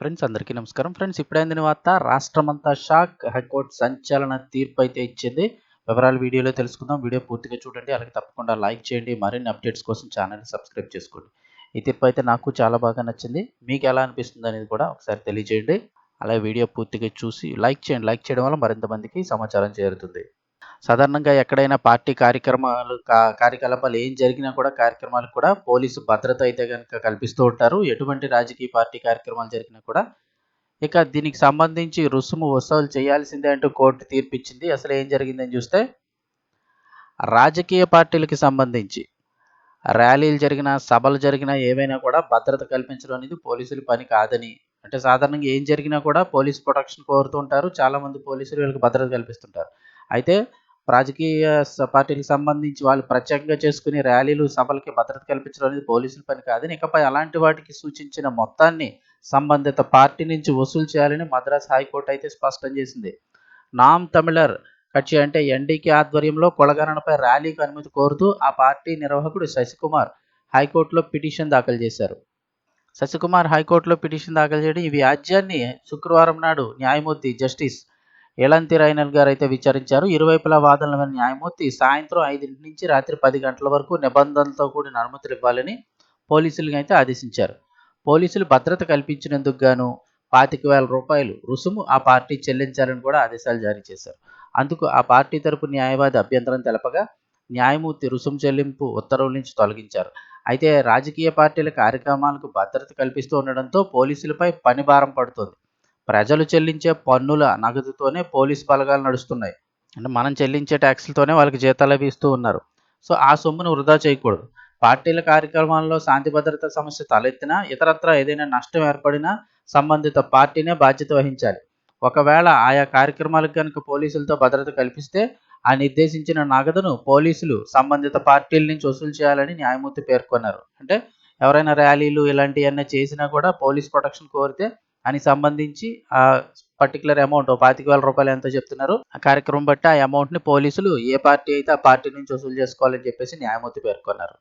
Friends అందరికీ నమస్కారం. Friends ఇప్పుడైన వార్త రాష్ట్రమంతా షాక్. హైకోర్టు సంచలన తీర్పు అయితే ఇచ్చింది. వివరాలు వీడియోలో తెలుసుకుందాం. వీడియో పూర్తిగా చూడండి. అలాగే తప్పకుండా లైక్ చేయండి. మరిన్ని అప్డేట్స్ కోసం ఛానల్ని సబ్స్క్రైబ్ చేసుకోండి. ఈ తీర్పు అయితే నాకు చాలా బాగా నచ్చింది. మీకు ఎలా అనిపిస్తుంది అనేది కూడా ఒకసారి తెలియజేయండి. అలాగే వీడియో పూర్తిగా చూసి లైక్ చేయండి. లైక్ చేయడం వల్ల మరింత మందికి సమాచారం చేరుతుంది. సాధారణంగా ఎక్కడైనా పార్టీ కార్యక్రమాలు కా- కార్యకలాపాలు ఏం జరిగినా కూడా కార్యక్రమాలకు కూడా పోలీసు భద్రత అయితే కనుక కల్పిస్తూ ఉంటారు. ఎటువంటి రాజకీయ పార్టీ కార్యక్రమాలు జరిగినా కూడా. ఇక దీనికి సంబంధించి రుసుము వసూలు చేయాల్సిందే అంటూ కోర్టు తీర్పిచ్చింది. అసలు ఏం జరిగిందని చూస్తే రాజకీయ పార్టీలకి సంబంధించి ర్యాలీలు జరిగిన సభలు జరిగినా ఏవైనా కూడా భద్రత కల్పించడం అనేది పోలీసుల పని కాదని అంటే సాధారణంగా ఏం జరిగినా కూడా పోలీస్ ప్రొటెక్షన్ కోరుతూ ఉంటారు. చాలా మంది పోలీసులు వీళ్ళకి భద్రత కల్పిస్తుంటారు. అయితే రాజకీయ పార్టీలకు సంబంధించి వాళ్ళు ప్రత్యేకంగా చేసుకునే ర్యాలీలు సభలకి భద్రత కల్పించడం అనేది పోలీసుల పని కాదని ఇకపై అలాంటి వాటికి సూచించిన మొత్తాన్ని సంబంధిత పార్టీ నుంచి వసూలు చేయాలని మద్రాస్ హైకోర్టు అయితే స్పష్టం చేసింది. నామ్ తమిళర్ కక్షి అంటే ఎన్డీకే ఆధ్వర్యంలో కొలగణనపై ర్యాలీకి అనుమతి కోరుతూ ఆ పార్టీ నిర్వాహకుడు శశికుమార్ హైకోర్టులో పిటిషన్ దాఖలు చేశారు. శశికుమార్ హైకోర్టులో పిటిషన్ దాఖలు చేయడం ఈ వ్యాజ్యాన్ని శుక్రవారం నాడు న్యాయమూర్తి జస్టిస్ ఎలంతి రైనల్ గారు అయితే విచారించారు ఇరువైపులా వాదనల మీద న్యాయమూర్తి సాయంత్రం ఐదింటి నుంచి రాత్రి పది గంటల వరకు నిబంధనలతో కూడిన అనుమతులు ఇవ్వాలని పోలీసులకు అయితే ఆదేశించారు. పోలీసులు భద్రత కల్పించినందుకు గాను పాతిక వేల రూపాయలు రుసుము ఆ పార్టీ చెల్లించాలని కూడా ఆదేశాలు జారీ చేశారు. అందుకు ఆ పార్టీ తరపు న్యాయవాది అభ్యంతరం తెలపగా న్యాయమూర్తి రుసుము చెల్లింపు ఉత్తర్వుల నుంచి తొలగించారు. అయితే రాజకీయ పార్టీల కార్యక్రమాలకు భద్రత కల్పిస్తూ ఉండడంతో పోలీసులపై పని భారం పడుతోంది. ప్రజలు చెల్లించే పన్నుల నగదుతోనే పోలీస్ బలగాలు నడుస్తున్నాయి. అంటే మనం చెల్లించే ట్యాక్సులతోనే వాళ్ళకి జీతాలు అవి ఇస్తూ ఉన్నారు. సో ఆ సొమ్మును వృధా చేయకూడదు. పార్టీల కార్యక్రమాల్లో శాంతి భద్రత సమస్య తలెత్తినా ఇతరత్ర ఏదైనా నష్టం ఏర్పడినా సంబంధిత పార్టీనే బాధ్యత వహించాలి. ఒకవేళ ఆయా కార్యక్రమాలకు కనుక పోలీసులతో భద్రత కల్పిస్తే ఆ నిర్దేశించిన నగదును పోలీసులు సంబంధిత పార్టీల నుంచి వసూలు చేయాలని న్యాయమూర్తి పేర్కొన్నారు. అంటే ఎవరైనా ర్యాలీలు ఇలాంటివన్నీ చేసినా కూడా పోలీస్ ప్రొటెక్షన్ కోరితే దానికి సంబంధించి ఆ పర్టికులర్ అమౌంట్ పాతిక వేల రూపాయలు ఎంతో చెప్తున్నారు. ఆ కార్యక్రమం బట్టి ఆ అమౌంట్ని పోలీసులు ఏ పార్టీ అయితే ఆ పార్టీ నుంచి వసూలు చేసుకోవాలని చెప్పేసి న్యాయమూర్తి పేర్కొన్నారు.